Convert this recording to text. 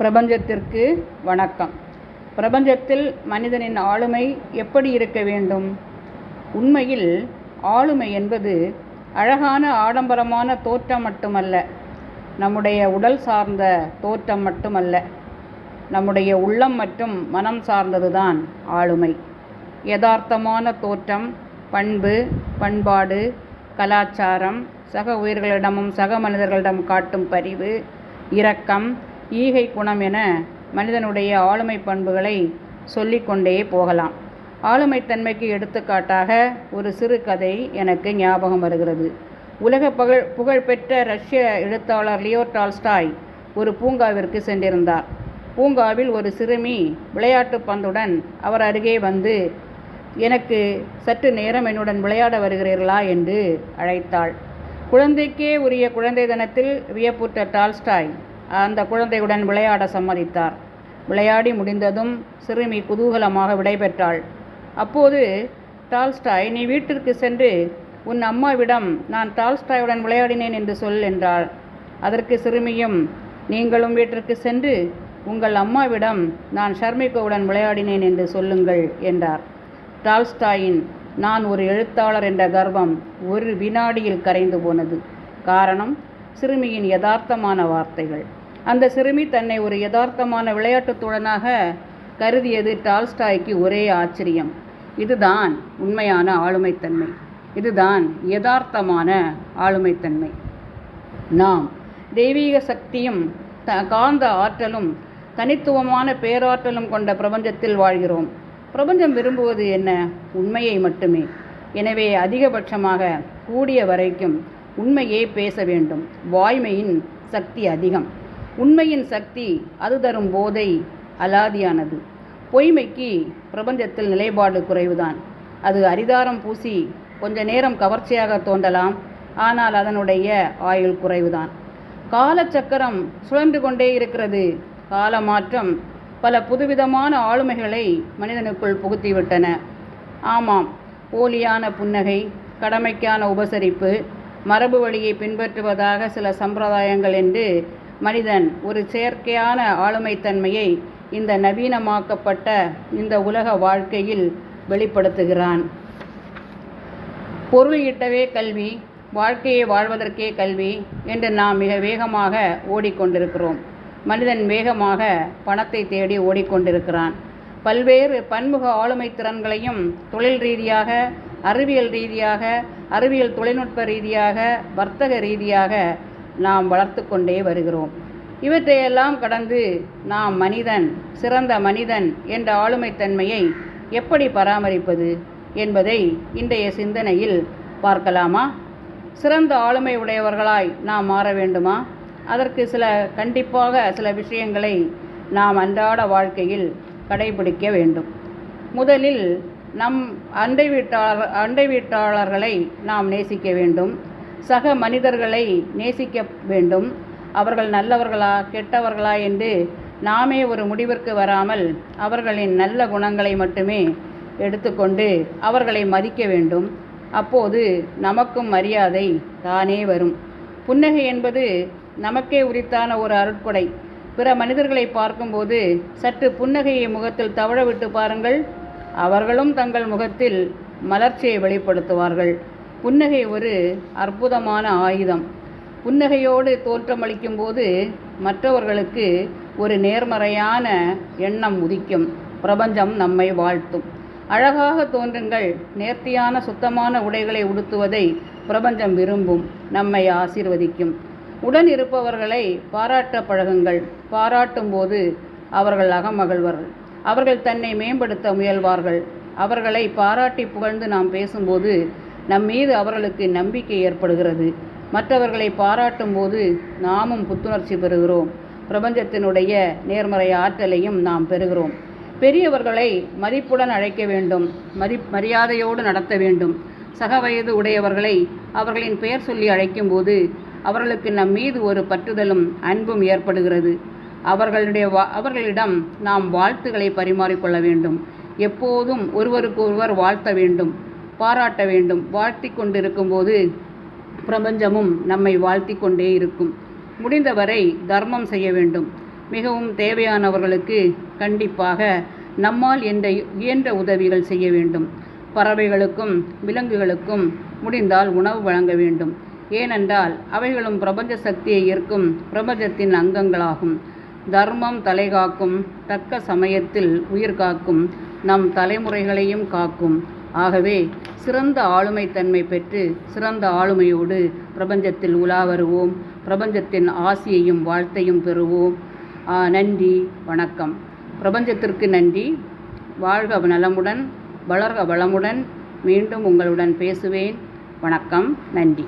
பிரபஞ்சத்திற்கு வணக்கம். பிரபஞ்சத்தில் மனிதனின் ஆளுமை எப்படி இருக்க வேண்டும்? உண்மையில் ஆளுமை என்பது அழகான ஆடம்பரமான தோற்றம் மட்டுமல்ல நம்முடைய உடல் சார்ந்த தோற்றம் மட்டுமல்ல நம்முடைய உள்ளம் மற்றும் மனம் சார்ந்ததுதான் ஆளுமை. யதார்த்தமான தோற்றம் பண்பு பண்பாடு கலாச்சாரம் சக உயிர்களிடமும் சக மனிதர்களிடம் காட்டும் பரிவு இரக்கம் ஈகை குணம் என மனிதனுடைய ஆளுமை பண்புகளை சொல்லிக்கொண்டே போகலாம். ஆளுமைத்தன்மைக்கு எடுத்துக்காட்டாக ஒரு சிறு கதை எனக்கு ஞாபகம் வருகிறது. உலக புகழ் புகழ்பெற்ற ரஷ்ய எழுத்தாளர் லியோ டால்ஸ்டாய் ஒரு பூங்காவிற்கு சென்றிருந்தார். பூங்காவில் ஒரு சிறுமி விளையாட்டு பந்துடன் அவர் அருகே வந்து எனக்கு சற்று நேரம் என்னுடன் விளையாட வருகிறீர்களா? என்று அழைத்தாள். குழந்தைக்கே உரிய குழந்தை தினத்தில் வியப்புற்ற டால்ஸ்டாய் அந்த குழந்தையுடன் விளையாட சம்மதித்தார். விளையாடி முடிந்ததும் சிறுமி குதூகலமாக விடைபெற்றாள். அப்போது டால்ஸ்டாய் நீ வீட்டிற்கு சென்று உன் அம்மாவிடம் நான் டால்ஸ்டாயுடன் விளையாடினேன் என்று சொல் என்றாள். அதற்கு சிறுமியும் நீங்களும் வீட்டிற்கு சென்று உங்கள் அம்மாவிடம் நான் ஷர்மிகோவுடன் விளையாடினேன் என்று சொல்லுங்கள் என்றார். டால்ஸ்டாயின் நான் ஒரு எழுத்தாளர் என்ற கர்வம் ஒரு வினாடியில் கரைந்து போனது. காரணம் சிறுமியின் யதார்த்தமான வார்த்தைகள். அந்த சிறுமி தன்னை ஒரு யதார்த்தமான விளையாட்டுத்துடனாக கருதியது டால்ஸ்டாய்க்கு ஒரே ஆச்சரியம். இதுதான் உண்மையான ஆளுமைத்தன்மை. இதுதான் யதார்த்தமான ஆளுமைத்தன்மை. நாம் தெய்வீக சக்தியும் த காந்த ஆற்றலும் தனித்துவமான பேராற்றலும் கொண்ட பிரபஞ்சத்தில் வாழ்கிறோம். பிரபஞ்சம் விரும்புவது என்ன? உண்மையை மட்டுமே. எனவே அதிகபட்சமாக கூடிய வரைக்கும் உண்மையே பேச வேண்டும். வாய்மையின் சக்தி அதிகம். உண்மையின் சக்தி அது தரும் போதை அலாதியானது. பொய்மைக்கு பிரபஞ்சத்தில் நிலைப்பாடு குறைவுதான். அது அரிதாரம் பூசி கொஞ்ச நேரம் கவர்ச்சியாக தோன்றலாம் ஆனால் அதனுடைய ஆயுள் குறைவுதான். காலச்சக்கரம் சுழன்று கொண்டே இருக்கிறது. காலமாற்றம் பல புதுவிதமான ஆளுமைகளை மனிதனுக்குள் புகுத்திவிட்டன. ஆமாம் போலியான புன்னகை கடமைக்கான உபசரிப்பு மரபு வழியை பின்பற்றுவதாக சில சம்பிரதாயங்கள் என்று மனிதன் ஒரு செயற்கையான ஆளுமைத்தன்மையை இந்த நவீனமாக்கப்பட்ட இந்த உலக வாழ்க்கையில் வெளிப்படுத்துகிறான். பொருள் ஈட்டவே கல்வி வாழ்க்கையை வாழ்வதற்கே கல்வி என்று நாம் மிக வேகமாக ஓடிக்கொண்டிருக்கிறோம். மனிதன் வேகமாக பணத்தை தேடி ஓடிக்கொண்டிருக்கிறான். பல்வேறு பன்முக ஆளுமை திறன்களையும் தொழில் ரீதியாக அறிவியல் ரீதியாக அறிவியல் தொழில்நுட்ப ரீதியாக வர்த்தக ரீதியாக நாம் வளர்த்து கொண்டே வருகிறோம். இவற்றையெல்லாம் கடந்து நாம் மனிதன் சிறந்த மனிதன் என்ற ஆளுமைத்தன்மையை எப்படி பராமரிப்பது என்பதை இன்றைய சிந்தனையில் பார்க்கலாமா? சிறந்த ஆளுமை உடையவர்களாய் நாம் மாற வேண்டுமா? அதற்கு சில கண்டிப்பாக சில விஷயங்களை நாம் அன்றாட வாழ்க்கையில் கடைபிடிக்க வேண்டும். முதலில் நம் அண்டை வீட்டாளர் அண்டை வீட்டாளர்களை நாம் நேசிக்க வேண்டும். சக மனிதர்களை நேசிக்க வேண்டும். அவர்கள் நல்லவர்களா கெட்டவர்களா என்று நாமே ஒரு முடிவிற்கு வராமல் அவர்களின் நல்ல குணங்களை மட்டுமே எடுத்துக்கொண்டு அவர்களை மதிக்க வேண்டும். அப்போது நமக்கும் மரியாதை தானே வரும். புன்னகை என்பது நமக்கே உரித்தான ஒரு அருட்கொடை. பிற மனிதர்களை பார்க்கும்போது சற்று புன்னகையை முகத்தில் தவழ விட்டு பாருங்கள். அவர்களும் தங்கள் முகத்தில் மலர்ச்சியை வெளிப்படுத்துவார்கள். புன்னகை ஒரு அற்புதமான ஆயுதம். புன்னகையோடு தோற்றமளிக்கும் போது மற்றவர்களுக்கு ஒரு நேர்மறையான எண்ணம் உதிக்கும். பிரபஞ்சம் நம்மை வாழ்த்தும். அழகாக தோன்றுங்கள். நேர்த்தியான சுத்தமான உடைகளை உடுத்துவதை பிரபஞ்சம் விரும்பும். நம்மை ஆசீர்வதிக்கும். உடன் இருப்பவர்களை பாராட்ட பழகுங்கள். பாராட்டும் போது அவர்கள் அகமகிழ்வார்கள் அவர்கள் தன்னை மேம்படுத்த முயல்வார்கள். அவர்களை பாராட்டி புகழ்ந்து நாம் பேசும்போது நம் மீது அவர்களுக்கு நம்பிக்கை ஏற்படுகிறது. மற்றவர்களை பாராட்டும் போது நாமும் புத்துணர்ச்சி பெறுகிறோம். பிரபஞ்சத்தினுடைய நேர்மறை ஆற்றலையும் நாம் பெறுகிறோம். பெரியவர்களை மதிப்புடன் அழைக்க வேண்டும். மதி மரியாதையோடு நடத்த வேண்டும். சக வயது உடையவர்களை அவர்களின் பெயர் சொல்லி அழைக்கும்போது அவர்களுக்கு நம் மீது ஒரு பற்றுதலும் அன்பும் ஏற்படுகிறது. அவர்களுடைய வா அவர்களிடம் நாம் வாழ்த்துக்களை பரிமாறிக்கொள்ள வேண்டும். எப்போதும் ஒருவருக்கொருவர் வாழ்த்த வேண்டும். பாராட்ட வேண்டும். வாழ்த்தி கொண்டிருக்கும்போது பிரபஞ்சமும் நம்மை வாழ்த்தி கொண்டே இருக்கும். முடிந்தவரை தர்மம் செய்ய வேண்டும். மிகவும் தேவையானவர்களுக்கு கண்டிப்பாக நம்மால் என்ற இயன்ற உதவிகள் செய்ய வேண்டும். பறவைகளுக்கும் விலங்குகளுக்கும் முடிந்தால் உணவு வழங்க வேண்டும். ஏனென்றால் அவைகளும் பிரபஞ்ச சக்தியை ஈர்க்கும் பிரபஞ்சத்தின் அங்கங்களாகும். தர்மம் தலைகாக்கும் தக்க சமயத்தில் உயிர் காக்கும். நம் தலைமுறைகளையும் காக்கும். ஆகவே சிறந்த ஆளுமை தன்மை பெற்று சிறந்த ஆளுமையோடு பிரபஞ்சத்தில் உலா வருவோம். பிரபஞ்சத்தின் ஆசியையும் வாழ்த்தையும் பெறுவோம். நன்றி வணக்கம். பிரபஞ்சத்திற்கு நன்றி. வாழ்க நலமுடன் வளர்க வளமுடன். மீண்டும் உங்களுடன் பேசுவேன். வணக்கம் நன்றி.